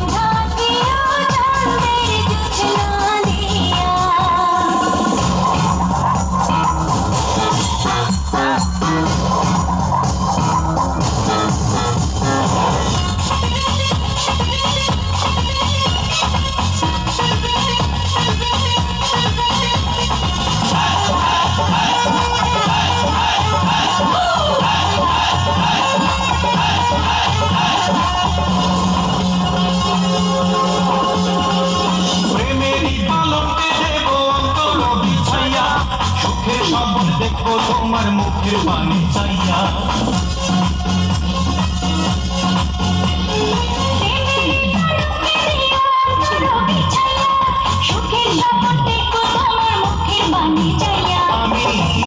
the on. সব দেখো তোমার মুখে পানি চাইয়া। সুখের সব দেখো তোমার মুখে পানি চাইয়া।